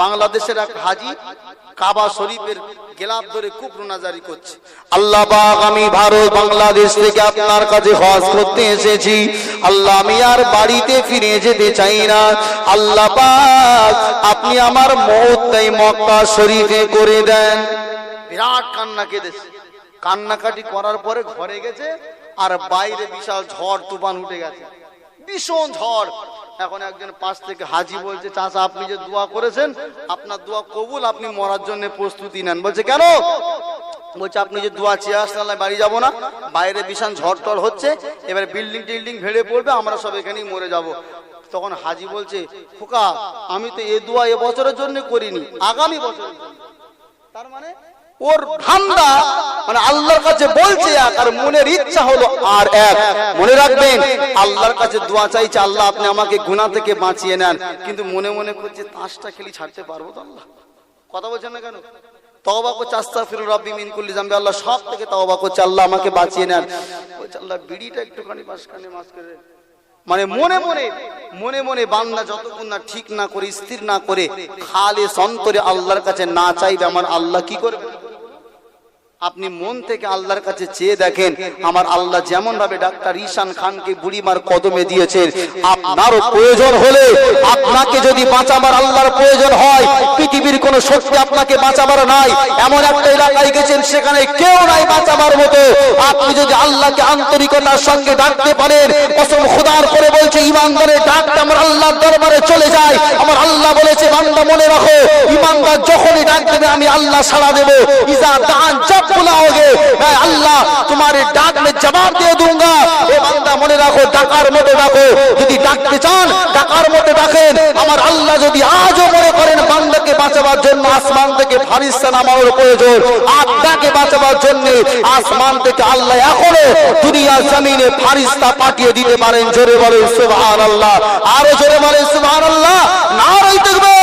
বাংলাদেশের এক হাজি কাবা শরীফের গেলাপ ধরে কুপরুনা জারি করছে। আল্লাহ আমি ভারত, বাংলাদেশ থেকে আপনার কাছে হজ করতে এসেছি। আল্লাহ, আমি আর বাড়িতে ফিরে যেতে চাই না। আল্লাহ আপনি আমার মহত্তাই মক্কা শরীফে করে দেন। বিরাট কান্না কেঁদেছে। কান্নাকাটি করার পরে ঘরে গেছে আর বাইরে বিশাল ঝড় তুফান উঠে গেছে। ভীষণ ঝড়। এখন একজন পাশ থেকে হাজি বলছে, চাচা, আপনি যে দোয়া করেছেন, আপনার দোয়া কবুল, আপনি মরার জন্য প্রস্তুতি নেন। বলছে, কেন? বলছে, আপনি যে দোয়া চেয়ে আল্লাহ বাড়ি যাব না। বাইরে বিশাল ঝড় টড় হচ্ছে, এবার বিল্ডিং টিল্ডিং ভেড়ে পড়বে, আমরা সব এখানেই মরে যাব। তখন হাজি বলছে, খোকা, আমি তো এ দোয়া এ বছরের জন্য করিনি, আগামী বছর তার মানে ওর ধান্দা মানে আল্লাহর কাছে বলছে এক, আর মনের ইচ্ছা হলো আর এক। মনে রাখবেন, আল্লাহর কাছে দোয়া চাইছে, আল্লাহ আপনি আমাকে গুনাহ থেকে বাঁচিয়ে নেন। কিন্তু মনে মনে করছে, তাসটা খেলি ছাড়তে পারব তো আল্লাহ। কথা বলছেন না কেন? আল্লাহ সব থেকে আমাকে বাঁচিয়ে নেন। একটুখানি মানে মনে মনে মনে মনে যতক্ষণ না ঠিক না করে, স্থির না করে, খালে সন্তরে আল্লাহর কাছে না চাইবে, আমার আল্লাহ কি করবে? আপনি মন থেকে আল্লাহর কাছে চেয়ে দেখেন, আমার আল্লাহ যেমন ভাবে ডাক্তার ঈশান খানকে বুড়িমার কদমে দিয়েছেন, আপনারও প্রয়োজন হলে আপনাকে যদি বাঁচাবার আল্লাহর প্রয়োজন হয়, পৃথিবীর কোন শক্তি আপনাকে বাঁচাবার নাই, এমন একটা এলাকায় গেছেন সেখানে কেউ নাই বাঁচাবার মতো। আপনি যদি আল্লাহকে আন্তরিকতার সঙ্গে ডাকতে পারেন, কসম খোদার করে বলছে, ইমানদারের ডাকতে আমার আল্লাহর দরবারে চলে যায়। আমার আল্লাহ বলেছে, বান্দা, মনে রাখো, ইমানদার যখনই ডাক দেবে, আমি আল্লাহ সাড়া দেবো। ইজা দান জব হবে আল্লাহ, তোমার ডাকলে জবাব দিয়ে দুঙ্গা মনে রাখো, ডাকার মতো ডাকো যদি ডাকতে চান, ডাকার মতো ডাকেন। আমার আল্লাহ যদি আজও মনে করেন বান্দাকে বাঁচাবার জন্য, আসমান থেকে ফারিস্তা নামানোর প্রয়োজন আপনাকে বাঁচাবার জন্য, আসমান থেকে আল্লাহ এখনও দুনিয়া জমিনে ফারিস্তা পাঠিয়ে দিতে পারেন। জোরে বলেন সুবহান আল্লাহ আরও জোরে বলেন সুবহান আল্লাহ না রই দেখবে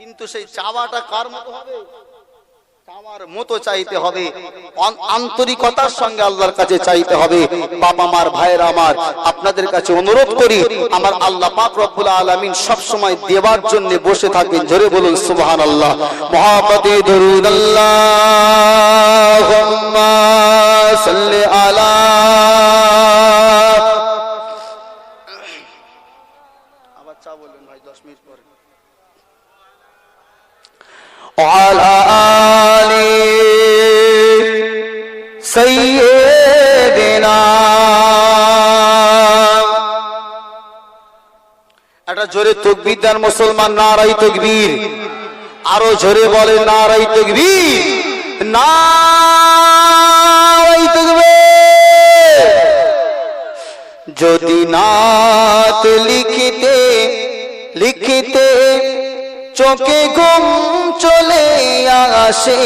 কিন্তু সেই চাওয়াটা কার মতো হবে? আমার মতো চাইতে হবে। আন্তরিকতার সঙ্গে আল্লাহর কাছে চাইতে হবে। বাবা মার ভাইয়ের আমার, আপনাদের কাছে অনুরোধ করি, আমার আল্লাহ পাক রব্বুল আলামিন সব সময় দেবার জন্য বসে থাকেন। জোরে বলুন, সুবহানাল্লাহ। মহাপতে দরুদ আল্লাহুম্মা সাল্লি আলা আবার চা বলবেন ভাই 10 মিনিট পরে। জোরে তকবীর দেন মুসলমান, নারাই তকবীর। আরও জোরে বলে নারাই তকবীর। নারাই তকবীর। যদি নাত লিখিতে লিখিতে চোখে ঘুম চলে আসে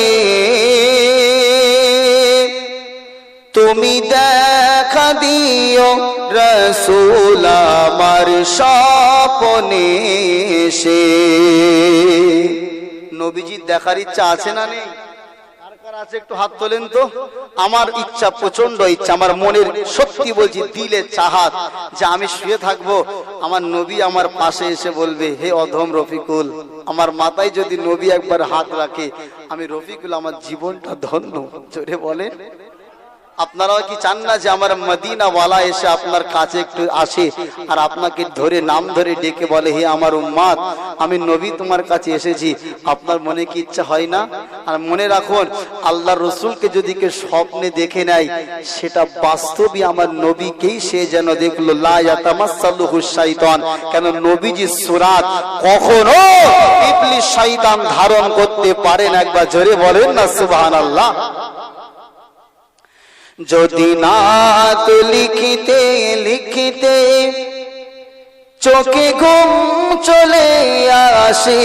তুমি দেখা দিও রসুল আমার স্বপনে সে নবীজির দেখার ইচ্ছা আছে না নেই? একটু হাত তোলেন তো। আমার ইচ্ছা প্রচণ্ড ইচ্ছা, আমার মনের সত্যি বলছি, দিলে চাহাত, যে আমি শুয়ে থাকব। আমার নবী আমার পাশে এসে বলবে, হে অধম রফিকুল, আমার মাথায় যদি নবী একবার হাত রাখে, আমি রফিকুল আমার জীবনটা ধন্য। জোরে বলেন। আপনারাও কি চান না যে আমার মদিনাওয়ালা এসে আপনার কাছে একটু আসে? আর আপনাকে ধরে, নাম ধরে ডেকে বলে, হে আমার উম্মাদ, আমি নবী তোমার কাছে এসেছি। আপনার মনে কি ইচ্ছা হয় না? আর মনে রাখুন, আল্লাহ রসুলকে যদি কেউ স্বপ্নে দেখে নেয়, সেটা বাস্তবই আমার নবীকেই সে যেন দেখল। লায়াতামাসাল্লুহু শাইতান। কেন নবীজি সুরাত কখনো ইবলিস শয়তান ধারণ করতে পারেন একবার জোরে বলেন না, সুবহানাল্লাহ। যদি নাত লিখিতে লিখিতে চোখে ঘুম চলে আসে,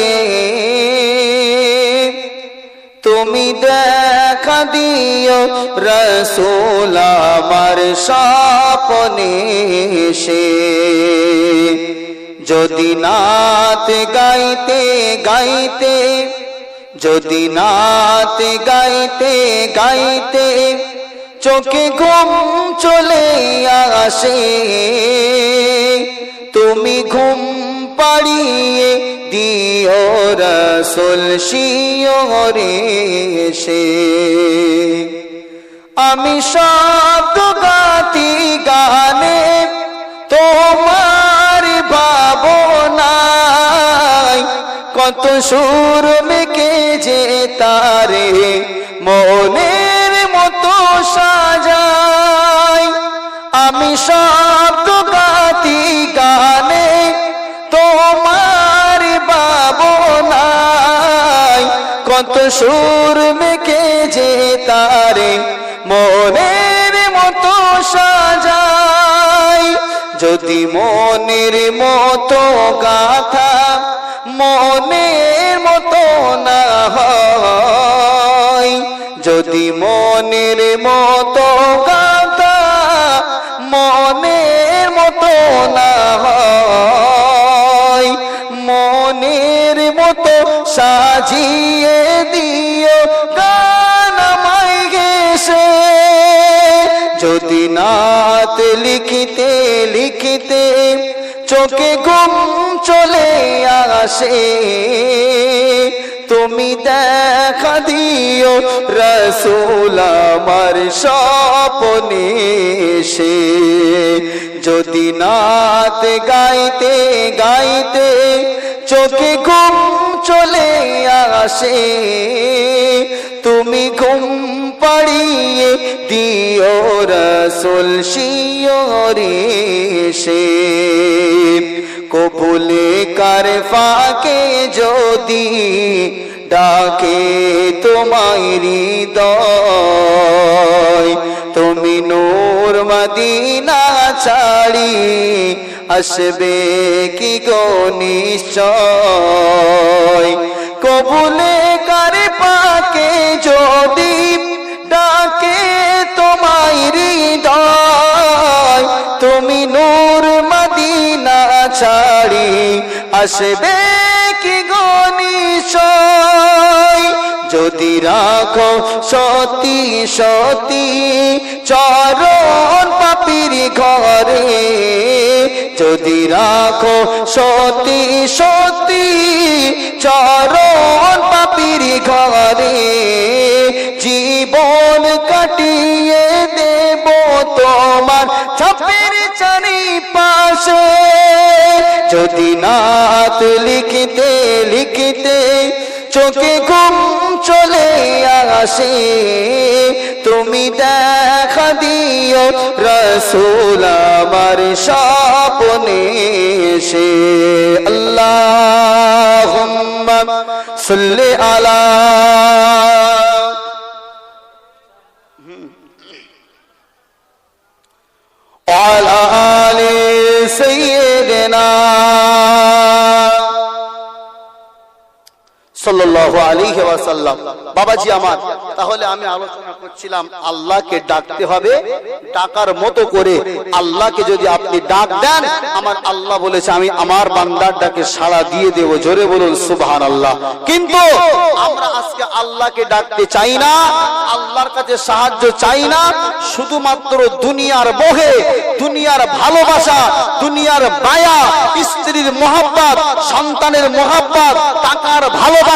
তুমি দেখা দিও রসোল আমার সে যদি নাত গাইতে গাইতে, যদি নাত গাইতে গাইতে চোখে ঘুম চলে আসে। তুমি ঘুম পাড়িয়ে দিও রসুল শিওরে সে আমি শব্দ গাতি গানে তোমার ভাবনাই কত সুর মেকে যে তারে। মতো সাজাই আমি শব্দ গাতি গানে তোমার ভাবনাই কত সুর মেকে যে তারে মনের মতো সাজাই যদি মনের মতো গাথা মনের মতো না হয় যদি মনের মতো গাথা মনের মতো না হয়, মনের মতো সাজিয়ে দিও গান আমায় গেছে যদি নাত লিখিতে লিখিতে চোখে ঘুম চলে আসে তুমি দেখা দিও রসুল আমার স্বপনে সে যদি নাত গাইতে গাইতে চোখে ঘুম চলে আসে, তুমি ঘুম পাড়িয়ে দিও রসুল শিওরে সে কবুলে কার ফাঁকে যদি ডাকে তোমায় হৃদয়। তুমি নূর মদিনা ছাড়ি আসবে কি গো নিশ্চয়? কবুলে কার পাকে যদি ডাকে তোমায় হৃদয়। তুমি নূর মদিনা ছাড়ি আসবে কি গো নিশ্চয় যদি রাখো সতী সতী, চরণ পাপির ঘরে। যদি রাখো সতী সতী, চরণ পাপির যদি নাত লিখিতে লিখিতে চোখে ঘুম চলে আসে, তুমি দেখা দিও রসুল আমার স্বপনে সে আল্লাহ সাল্লি আলা বাবাজি আমার, তাহলে আমি আলোচনা করছিলাম, আল্লাহকে ডাকতে হবে মতো করে আল্লাহকে যদি আপনি ডাক দেন, আমার আল্লাহ বলেছে, আমি আমার বান্দার ডাকে সাড়া দিয়ে দেব, জোরে বলুন, সুবহানাল্লাহ। কিন্তু আমরা আজকে আল্লাহকে ডাকতে চাই না, আল্লাহর কাছে সাহায্য চাই না, শুধুমাত্র দুনিয়ার মোহে, দুনিয়ার ভালোবাসা, দুনিয়ার মায়া স্ত্রীর সন্তানের মোহাব্বত, টাকার ভালোবাসা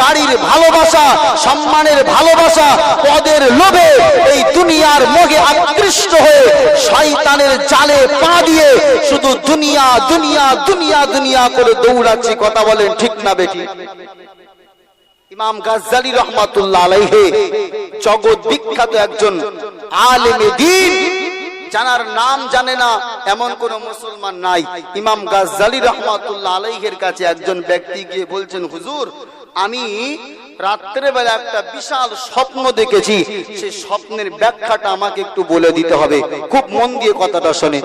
গাড়ির ভালোবাসা, সম্মানের ভালোবাসা, পদের লোভে এই দুনিয়ার মোহে আকৃষ্ট হয়ে শয়তানের জালে পা দিয়ে শুধু দুনিয়া দুনিয়া দুনিয়া দুনিয়া করে দৌড়াচ্ছি, কথা বলেন ঠিক না বেটি ইমাম রহমাতুল্লাহ আলাইহে, জগৎ বিখ্যাত একজন আলেমে দিন জানার নাম জানে না, এমন কোন মুসলমান নাই। ইমাম গাজ্জালি রহমাতুল্লাহ আলাইহের কাছে একজন ব্যক্তি গিয়ে বলছেন, হুজুর, আমি রাত্রে বেলা একটা বিশাল স্বপ্ন দেখেছি। সেই স্বপ্নের ব্যাখ্যাটা আমাকে একটু বলে দিতে হবে। খুব মন দিয়ে কথাটা শোনে।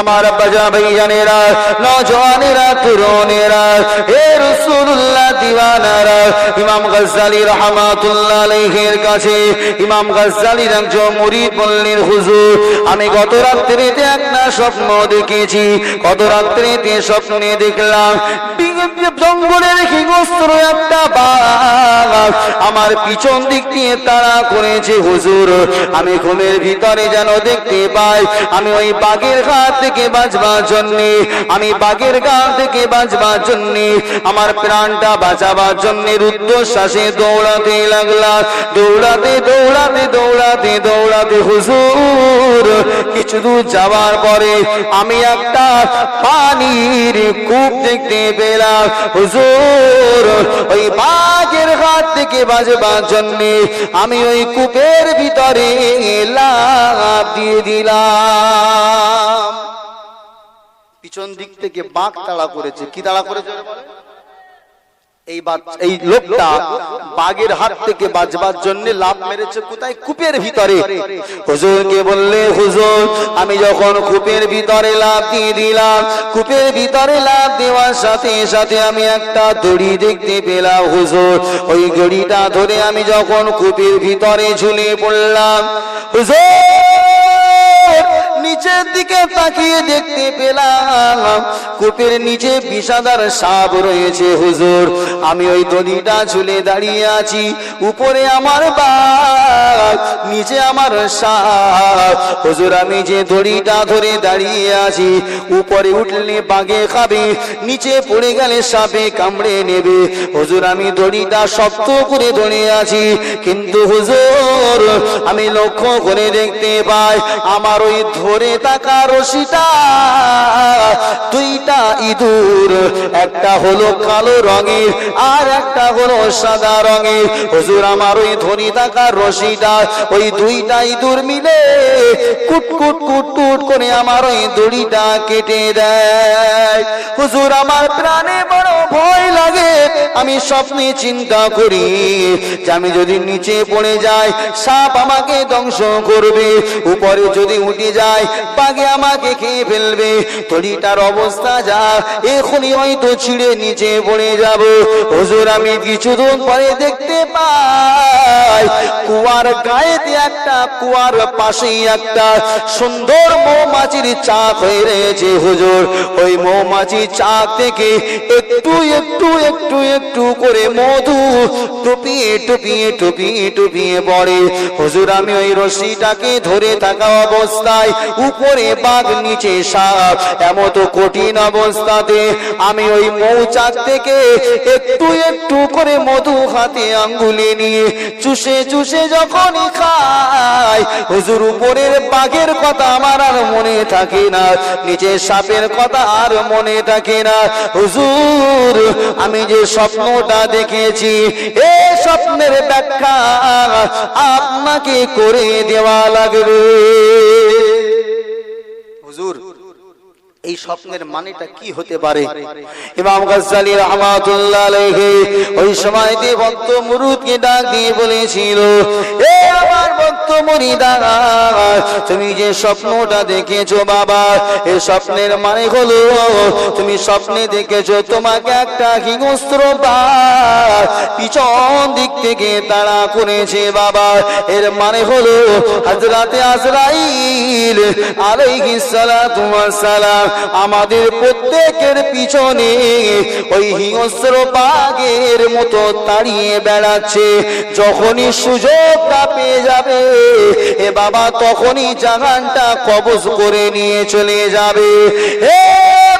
আমার বাজা নজওয়ানেরা তরুণেরা হে দিওয়ানারা, ইমাম আলাইহির কাছে, ইমাম বললেন হুজুর, আমি গত রাত্রিতে একটা স্বপ্ন দেখেছি, গত রাত্রিতে স্বপ্নে দেখলাম বিগ জঙ্গলের হিংস্র একটা বাঘ আমার পিছন দিক দিয়ে তারা করেছে হুজুর, আমি ঘুমের ভিতরে যেন দেখতে পাই, আমি ওই বাঘের হাত থেকে বাঁচবার জন্যে, আমি বাঘের গা থেকে বাঁচবার জন্যে, আমার প্রাণটা বাঁচাবার জন্যে রুদ্ধশ্বাসে দৌড়াতে লাগলাম। দৌড়াতে দৌড়াতে দৌড়াতে দৌড়াতে হুজুর, কিছু দূর যাওয়ার পরে আমি একটা পানির কূপ দেখতে পেলাম। হুজুর, ওই বাঘের হাত থেকে বাজবার জন্যে আমি ওই কূপের ভিতরে লাভ দিয়ে দিলাম। পিছন দিক থেকে বাঘ তাড়া করেছে। কি তাড়া করেছে এই এই লোকটা বাঘের হাত থেকে বাঁচবার জন্য লাভ মেরেছে কোথায়? কূপের ভিতরে। হুজুরকে বললে, হুজুর, আমি যখন কূপের ভিতরে লাভ দিয়ে দিলাম কূপের ভিতরে লাভ দেওয়ার সাথে সাথে আমি একটা দড়ি দেখতে পেলাম, হুজুর। ওই দড়িটা ধরে আমি যখন কূপের ভিতরে ঝুলে পড়লাম, হুজুর নিচের দিকে তাকিয়ে দেখতে পেলাম। কূপের নিচে বিষাদার সাপ রয়েছে, হুজুর। আমি ওই দড়িটা ঝুলে দাঁড়িয়ে আছি, উপরে আমার বাঘ, নিচে আমার সাপ। হুজুর, আমি যে দড়িটা ধরে দাঁড়িয়ে আছি, উপরে উঠলে বাঘে খাবে, নিচে পড়ে গেলে সাপে কামড়ে নেবে। হুজুর, আমি দড়িটা শক্ত করে ধরে আছি, কিন্তু হুজুর, আমি লক্ষ্য করে দেখতে পাই, আমার ওই ধরে থাকা রশিটা দুইটা ইঁদুর, একটা হলো কালো রঙের আর একটা হলো সাদা রঙের। হুজুর, আমার ওই থাকা রশিটা, ওই দুইটা ইঁদুর মিলে কুট কুট কুট কুট করে আমার ওই দড়িটা কেটে দেয়। হুজুর, আমার প্রাণে বড় ভয় লাগে, আমি স্বপ্নে চিন্তা করি যে আমি যদি নিচে পড়ে যাই, সাপ আমাকে ধ্বংস করবে, উপরে যদি উঠে যায় বাঘে আমাকে খেয়ে ফেলবে। তড়িটার অবস্থা যা, এখনই হয়তো ছিঁড়ে নিচে পড়ে যাব। হুজুর, আমি কিছুদিন পরে দেখতে পাই, কুয়ার গায়েতে একটা, কুয়ার পাশেই একটা সুন্দর মৌমাছির চাক হয়ে রয়েছে হুজুর। ওই মৌমাছি চাক থেকে একটু একটু একটু একটু করে মধু টুপিয়ে টুপিয়ে টুপিয়ে টুপিয়ে পড়ে। হুজুর, আমি ওই রশিটাকে ধরে থাকা অবস্থায় উপরে বাঘ নিচে সাপ, এমত কঠিন অবস্থাতে আমি ওই মৌচাক থেকে একটু একটু করে মধু হাতে আঙ্গুলে নিয়ে চুষে চুষে যখনই খাই, হুজুর উপরের বাঘের কথা আমার আর মনে থাকে না, নিচের সাপের কথা আর মনে থাকে না। হুজুর, আমি যে স্বপ্নটা দেখেছি, এ স্বপ্নের ব্যাখ্যা আপনাকে করে দেওয়া লাগবে। হুজুর এই স্বপ্নের মানেটা কি হতে পারে? ইমাম গাজ্জালি রহমাতুল্লাহ আলাইহি ওই সময়তে ভক্ত মুরুদকে ডাক দিয়ে বলেছিল, এ আমার ভক্ত মুরিদা, তুমি যে স্বপ্নটা দেখেছ বাবা এই স্বপ্নের মানে হলো, তুমি স্বপ্নে দেখেছ তোমাকে একটা হিংস্র বাঘ পিছন দিক থেকে তাড়া করেছে বাবা। এর মানে হলো, হযরতে আজরাইল আলাইহিস সালাতু ওয়াস সালাম আমাদের প্রত্যেকের পিছনে ওই হিংস্র বাঘের মতো তাড়িয়ে বেড়াচ্ছে। যখনই সুযোগটা পেয়ে যাবে, এ বাবা তখনই জাহানটা কবজ করে নিয়ে চলে যাবে। এ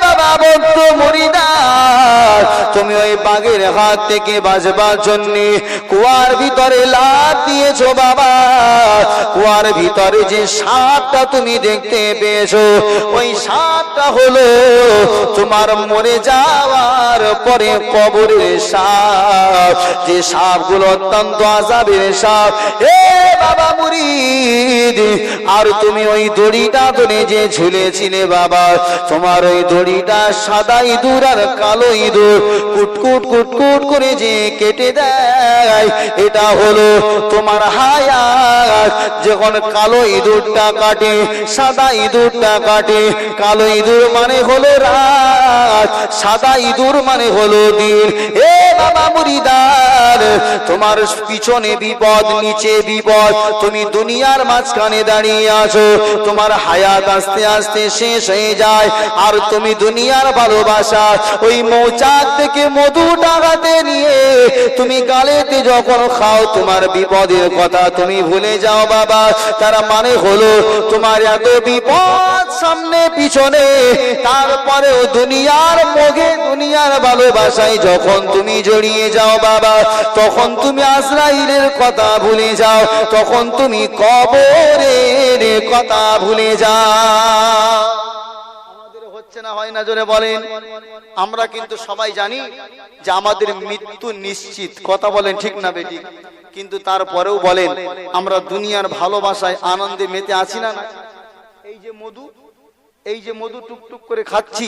বাবা বন্ধ মরিদার, তুমি ওই বাঘের হাত থেকে বাঁচবার জন্য কুয়ার ভিতরে লাভ দিয়েছ বাবা। কুয়ার ভিতরে যে সাপটা তুমি দেখতে পেয়েছ, ওই সাপটা হলো তোমার মরে যাওয়ার পরে কবরের সাপ। যে সাপগুলো অত্যন্ত আজাবের সাপ। এ বাবা মুরিদ, আর তুমি ওই দড়িটা ধরে যে ঝুলেছিলে বাবা, তোমার ওই দড়িটা সাদা ইঁদুর আর কালো ইঁদুর কুটকুট কুটকুট করে যে কেটে দেয়, এটা হলো তোমার হায়াত। যখন কালো ইঁদুরটা কাটে, সাদা ইঁদুরটা কাটে, কালো ইঁদুর মানে হলো রাত, সাদা ইঁদুর মানে হলো দিন। এ বাবা মুরিদার তোমার পিছনে বিপদ, নিচে বিপদ, তুমি দুনিয়ার মাঝখানে দাঁড়িয়ে আছো, তোমার হায়াত আস্তে আস্তে শেষ হয়ে যায়, আর তুমি দুনিয়ার ভালোবাসা, ওই মৌচাক থেকে মধু টাকাতে নিয়ে তুমি গালেতে যখন খাও, তোমার বিপদের কথা তুমি ভুলে যাও বাবা। তারা মানে হলো, তোমার এত বিপদ সামনে, পিছনে, তারপরেও দুনিয়ার মোগে, দুনিয়ার ভালোবাসায় যখন তুমি জড়িয়ে যাও বাবা, তখন তুমি আজরাইলের কথা ভুলে যাও, তখন তুমি কবরের কথা ভুলে যাও। না হয় না জোরে বলেন। আমরা কিন্তু সবাই জানি যে আমাদের মৃত্যু নিশ্চিত। কথা বলেন ঠিক না বেটি? কিন্তু তারপরেও বলেন, আমরা দুনিয়ার ভালোবাসায় আনন্দে মেতে আছি না? না এই যে মধু এই যে মধু টুকটুক করে খাচ্ছি,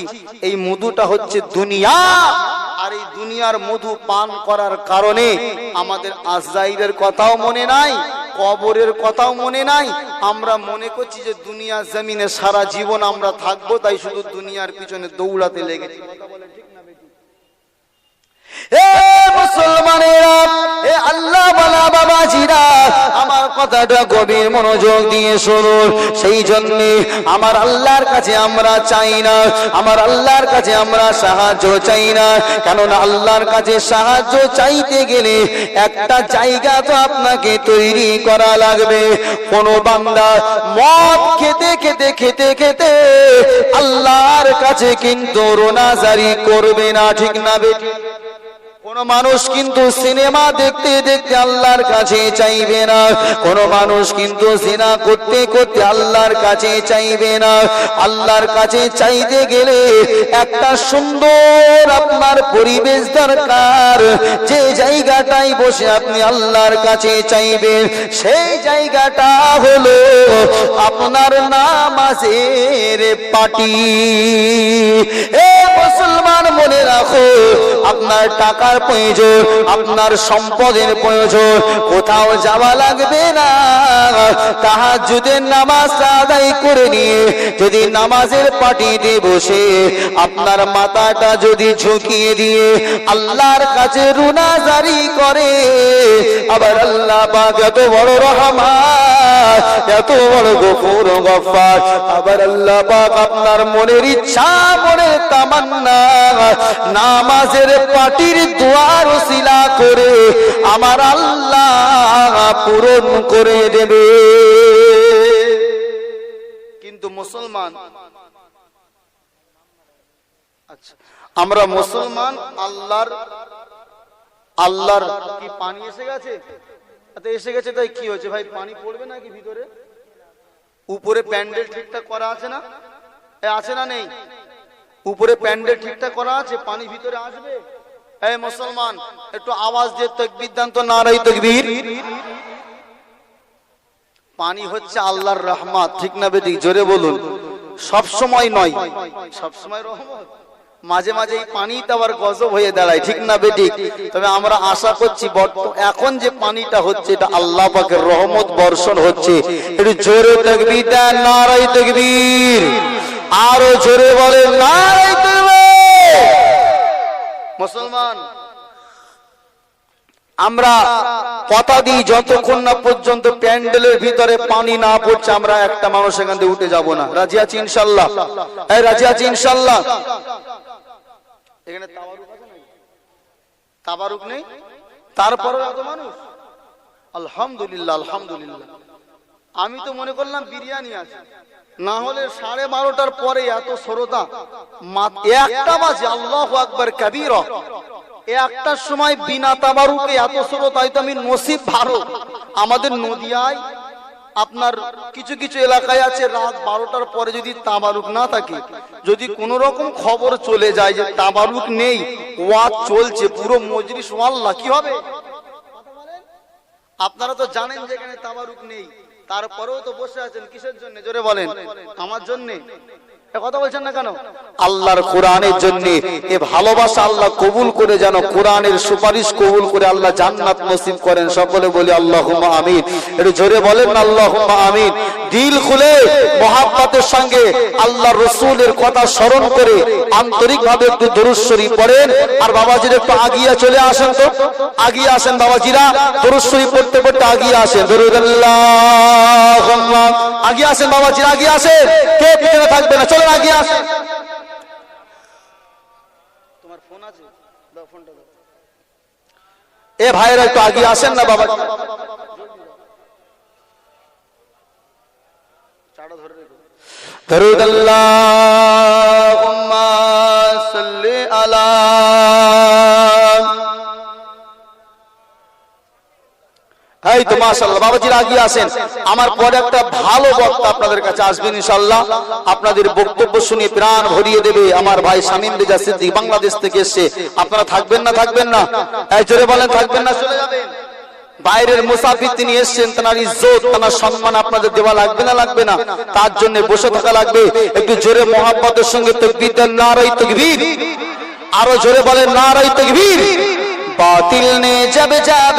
এই মধুটা হচ্ছে দুনিয়া। আর এই দুনিয়ার মধু পান করার কারণে আমাদের আজরাইলের কথাও মনে নাই, কবরের কথাও মনে নাই। আমরা মনে করছি যে দুনিয়া জমিনে সারা জীবন আমরা থাকব, তাই শুধু দুনিয়ার পিছনে দৌড়াতে লেগেছি কথা বলেন ঠিক না বেটি? সাহায্য চাইতে গেলে একটা জায়গা তো আপনাকে তৈরি করা লাগবে। কোন বান্দা মদ খেতে খেতে খেতে খেতে আল্লাহর কাছে কিন্তু রোনাজারি করবে না, ঠিক না বেটি কোন মানুষ কিন্তু সিনেমা দেখতে দেখতে আল্লাহর কাছে চাইবে না। কোন মানুষ কিন্তু সিনা করতে করতে আল্লাহর কাছে চাইবে না। আল্লাহর কাছে চাইতে গেলে একটা সুন্দর আপনার পরিবেশ দরকার। যে জায়গাটাই বসে আপনি আল্লাহর কাছে চাইবেন, সেই জায়গাটা হলো আপনার নাম নামাজের পাটি। এ মুসলমান মনে রাখো, আপনার টাকার প্রয়োজন, আপনার সম্পদের প্রয়োজন, কোথাও যাওয়া লাগবে না। তাহাজ্জুদের নামাজ আদায় করে নিয়ে যদি নামাজের পাটিতে বসে, আপনার মাথাটা যদি ঝুঁকিয়ে দিয়ে আল্লাহর কাছে রুনা জারি করে, আবার আল্লাহ এত বড় রহমান, এত বড় গফুর আবার আল্লাহ আপনার মনের ইচ্ছা মনের তামান্না, নামাজের পাটির দুয়ার শিলা করে আমার আল্লাহ পূরণ করে দেবে। কিন্তু মুসলমান আচ্ছা আমরা মুসলমান আল্লাহর আল্লাহর কি পানি এসে গেছে? আচ্ছা এসে গেছে তাই কি হয়েছে? ভাই, পানি পড়বে নাকি ভিতরে? উপরে প্যান্ডেল ঠিকঠাক করা আছে না? আছে না নেই? উপরে প্যান্ডেল ঠিকঠাক করা আছে? পানি ভিতরে আসবে? এই মুসলমান, একটু আওয়াজ দিয়ে তকবির দেন তো নারাই তকবীর। পানি হচ্ছে আল্লাহর রহমত, ঠিক না বেদিক জোরে বলুন। সব সময় নয়, সব সময় রহমত। মাঝে মাঝে এই পানি আবার গজব হয়ে দাঁড়ায়, ঠিক না বেদিক তবে আমরা আশা করছি এখন যে পানিটা হচ্ছে, এটা আল্লাহ পাকের রহমত বর্ষণ হচ্ছে। একটু জোরে তকবীর দেন নারাই তকবীর। আরও জোরে বলেন নারাই তকবীর। মুসলমান, আমরা কথা দিই যতক্ষণ না পর্যন্ত প্যান্ডেলের ভিতরে পানি না পড়ছে, আমরা একটা মানুষ এখান থেকে উঠে যাব না। রাজি আছি ইনশাল্লাহ? এই রাজি আছি ইনশাল্লাহ? এখানে তাবারুক নেই? তারপরে মানুষ? আলহামদুলিল্লাহ আলহামদুলিল্লাহ। আমি তো মনে করলাম বিরিয়ানি আছে। না হলে সাড়ে বারোটার পরে এত শ্রোতা একটা বাজে, আল্লাহ আকবর, কবির। একটার সময় বিনা তাবারুকে এত শ্রোতা হয়তো আমি নসিব ভালো। আমাদের নদিয়ায় আপনার কিছু কিছু এলাকায় আছে, রাত বারোটার পরে যদি তাবারুক না থাকে, যদি কোন রকম খবর চলে যায় যে তাবারুক নেই, ওয়াজ চলছে, পুরো মজলিস ওয়াল্লা কি হবে? আপনারা তো জানেন যে এখানে তাবারুক নেই। তারপরেও তো বসে আছেন কিসের জন্য? জোরে বলেন। আমার জন্য? আল্লাহর কোরআনের জন্য এ ভালোবাসা আল্লাহ কবুল করে যেন কোরআনের সুপারিশ কবুল করে আল্লাহ জান্নাত নসিব করেন। সকলে বলি আল্লাহ আমিন। একটু জোরে বলেন আল্লাহ আমিন। দিল খুলে সঙ্গে আল্লাহ রসুলের কথা স্মরণ করে আন্তরিক ভাবে একটু দরুশ্বরী পড়েন। আর বাবাজির একটু আগিয়ে চলে আসেন তো। আগিয়ে আসেন বাবাজিরা। দরুশ্বরী পড়তে পড়তে আগিয়ে আসেন। আগিয়ে আসেন বাবাজিরা, আগিয়ে আসেন। কে পিছনে থাকবে না। চলেন আগিয়ে আসেন তোমার ফোন আছে দাও ফোনটা দাও এ ভাইয়েরা একটু আগিয়ে আসেন না বাবা درود اللهم صل على এই তো মাশাআল্লাহ বাবাজিরা আগিয়ে আসেন আমার পরে একটা ভালো বক্তা আপনাদের কাছে আসবেন ইনশাআল্লাহ। আপনাদের বক্তব্য শুনে প্রাণ ভরিয়ে দেবে আমার ভাই শামীম রেজা সিদ্দিক, বাংলাদেশ থেকে এসে। আপনারা থাকবেন না থাকবেন না? এই জোরে বলেন, থাকবেন না বাইরের মুসাফির তিনি এসছেন, তার ইজ্জত, তার সম্মান আপনাদের দেওয়া লাগবে না লাগবে না? তার জন্য বসে থাকা লাগবে। একটু জোরে মহাব্বতের সঙ্গে তকবীর নারাই তকবীর। আরও জোরে বলেন নারাই তকবীর। বাতিল নে জব জব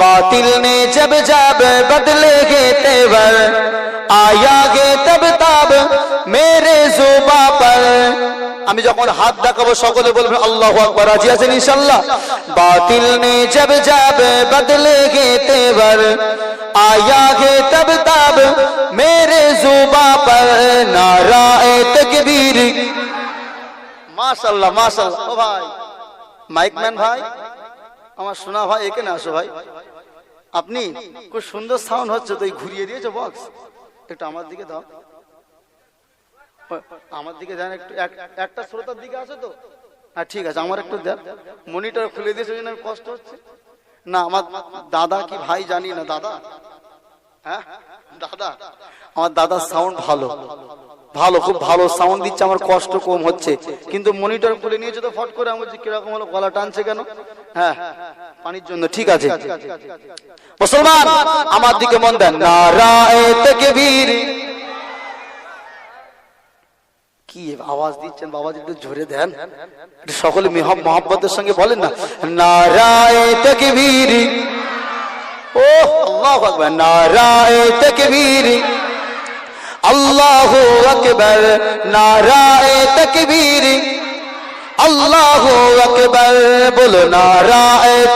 बातिल ने जब जब बदलेगे तेवर आया गे तब तब मेरे जुबा पर আমি যখন হাত দেখাবো সকলে বলব, আল্লাহ আকবর। রাজি আছেন ইনশাল্লাহ বাতিল নে জব জব বদলে গে তেবর আয়া গে তব তব মেরে জুবা পর। নারায়ে তকবীর। মাশাআল্লাহ মাশাআল্লাহ। ও ভাই মাইকম্যান ভাই? আমার শোনা ভাই এখানে আসো ভাই। আপনি খুব সুন্দর সাউন্ড হচ্ছে, তো ঘুরিয়ে দিয়েছ বক্স একটু আমার দিকে দাও। আমার দিকে দেন একটু একটা শ্রোতার দিকে আছে তো। হ্যাঁ ঠিক আছে, আমার একটু দেন। মনিটর খুলে দিয়েছে, ওই আমি কষ্ট হচ্ছে। না, আমার দাদা কি ভাই জানি না, দাদা? হ্যাঁ? দাদা, আমার দাদার সাউন্ড ভালো। ভালো, খুব ভালো সাউন্ড দিচ্ছে, আমার কষ্ট কম হচ্ছে। কিন্তু মনিটর খুলে নিয়েছে তো ফট করে, আমি বলছি, কীরকম হলো, গলা টানছে কেন? হ্যাঁ পানির জন্য, ঠিক আছে। মুসলমান, আমার দিকে মন দেন। নারায়ে তাকবীর। কি আওয়াজ দিচ্ছেন, বাবাজি, একটু জোরে দেন। সকলে মিহব মহাব্বতের সঙ্গে বলেন না। নারায়ে তাকবীর। ও আল্লাহু আকবার। নারায়ে তাকবীর। اللہ اکبر نعرہ تکبیر اللہ اکبر بولو نعرہ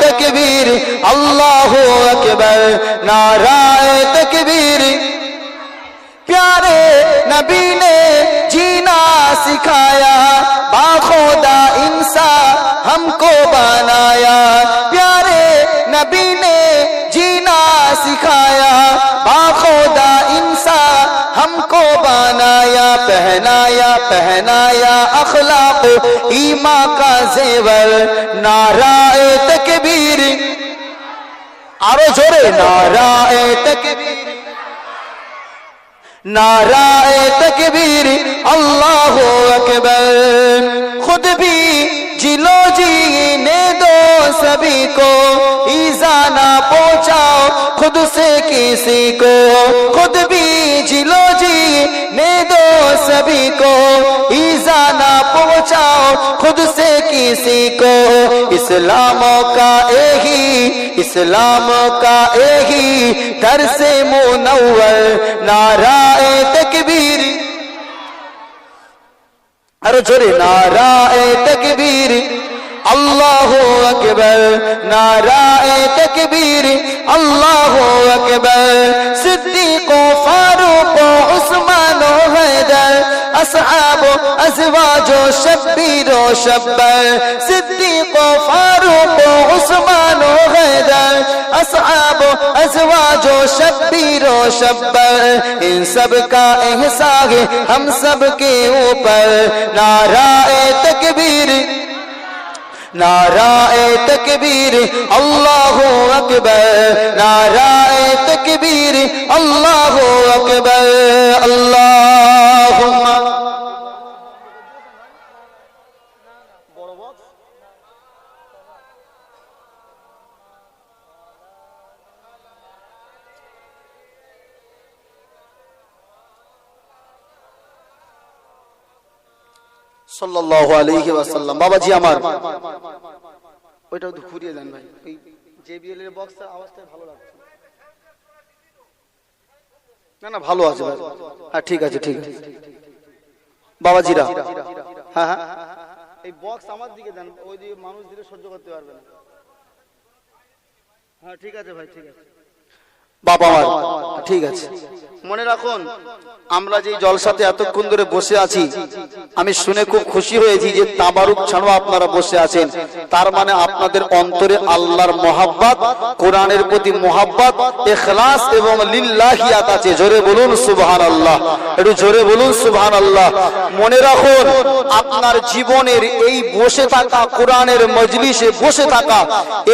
تکبیر اللہ اکبر نعرہ تکبیر پیارے نبی نے جینا سکھایا با خدا انسان ہم کو بنایا پیارے نبی نے جینا سکھایا با خدا کو بنایا، پہنایا پہنایا اخلاق ایما کا زیور، نعرہ تکبیر۔ آرو جوڑے نعرہ تکبیر۔ نعرہ تکبیر، اللہ اکبر۔ خود بھی جلو جینے دو سبھی کو ایزا نہ پہنچاؤ خود سے کسی کو۔ خود بھی سبھی کو ایزا نہ پہنچاؤ، خود سے کسی کو۔ اسلام کا اے ہی اسلام کا اے ہی در سے منور نعرہ تکبیر۔ ارے نعرہ تکبیر۔ اللہ اکبر، نعرہ تکبیر۔ اللہ اکبر صدیق و فاروق و اصحاب ازواج و شبیر و شبر، صدیق و فاروق و عثمان و غیدر اصحاب و ازواج و شبیر و شبر۔ ان سب کا احساس ہم سب کے اوپر، نعرہ تکبیر۔ নারায় তকবীর আল্লাহ আকবর। নারায় তকবীর আল্লাহ আকবর। আল্লাহ সাল্লাল্লাহু আলাইহি ওয়াসাল্লাম। বাবাজি আমার। ওইটা ঘুরিয়ে দেন ভাই। জেবিএল এর বক্সের আওয়াজটা ভালো লাগছে। না না ভালো আছে ভাই। হ্যাঁ ঠিক আছে ঠিক আছে। বাবাজিরা। হ্যাঁ হ্যাঁ। এই বক্স আমার দিকে দেন। ওই দিকে মানুষ দিলে সহ্য করতে পারবে না। হ্যাঁ ঠিক আছে ভাই ঠিক আছে। বাবা আমার ঠিক আছে। মনে রাখুন, আমরা যে জলসাতে এতক্ষণ ধরে বসে আছি, আমি শুনে খুব খুশি হয়েছি যে তাবারুক ছাড়াও আপনারা বসে আছেন। তার মানে আপনাদের অন্তরে আল্লাহর মহাব্বাত, কোরআনের প্রতি মহাব্বাত, এখলাস এবং লিল্লাহিয়াত আছে। জোরে বলুন সুবহান আল্লাহ একটু জোরে বলুন সুবহান আল্লাহ মনে রাখুন, আপনার জীবনের এই বসে থাকা, কোরআনের মজলিসে বসে থাকা,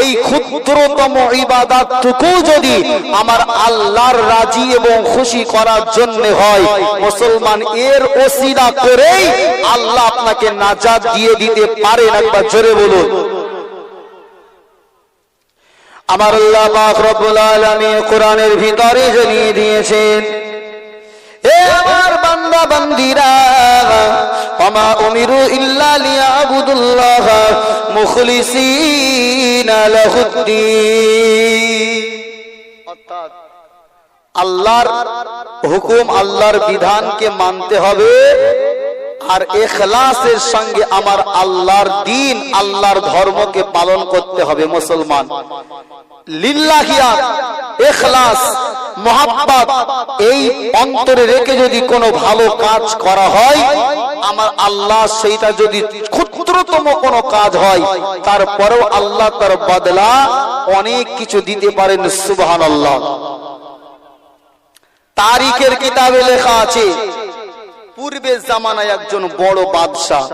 এই ক্ষুদ্রতম ইবাদতটুকু যদি আমার আল্লাহর রাজি এবং খুশি করার জন্য হয়। মুসলমান এর ওসিলা করেই আল্লাহ আপনাকে নাজাত দিয়ে দিতে পারেন একবার জোরে বলুন। আমার আল্লাহ পাক রব্বুল আলামিন কোরআনের ভিতরে জানিয়ে দিয়েছেন, এ আমার বান্দা, বান্দিরা, ওমা উমিরু ইল্লা লিয়াবুদুল্লাহ মুখলিসিনা লাহুদ্দিন। আল্লাহর হুকুম, আল্লাহর বিধানকে মানতে হবে। আর এখলাসের সঙ্গে আমার আল্লাহর দিন, আল্লাহর ধর্মকে পালন করতে হবে মুসলমান। এখলাস, মোহাব্বত, এই অন্তরে রেখে যদি কোনো ভালো কাজ করা হয় আমার আল্লাহ সেইটা যদি ক্ষুদ্রতম কোনো কাজ হয়, তারপরেও আল্লাহ তার বদলা অনেক কিছু দিতে পারেন সুবহান আল্লাহ তারিখের কিতাবে লেখা আছে, পূর্বের জামানায় একজন বড় বাদশাহ,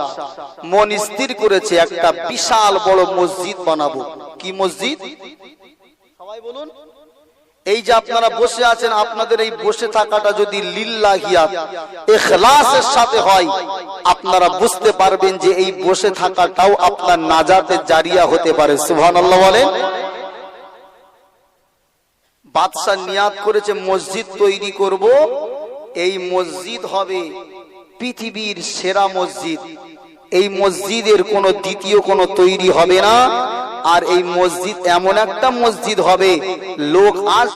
মন স্থির করেছে, একটা বিশাল বড় মসজিদ বানাবো। কি মসজিদ? সবাই বলুন। এই যে আপনারা বসে আছেন, আপনাদের এই বসে থাকাটা যদি লিল্লাহিয়া সাথে হয়, আপনারা বুঝতে পারবেন যে এই বসে থাকাটাও আপনার নাজাতের জারিয়া হতে পারে। সুবহানাল্লাহ বলেন। বাদশাহ নিয়াত করেছে, মসজিদ তৈরি করব। এই মসজিদ হবে পৃথিবীর সেরা মসজিদ। এই মসজিদের কোনো দ্বিতীয় কোনো তৈরি হবে না। আর এই মসজিদ এমন একটা মসজিদ হবে, লোক আজ